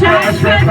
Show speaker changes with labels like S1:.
S1: శాశ్వత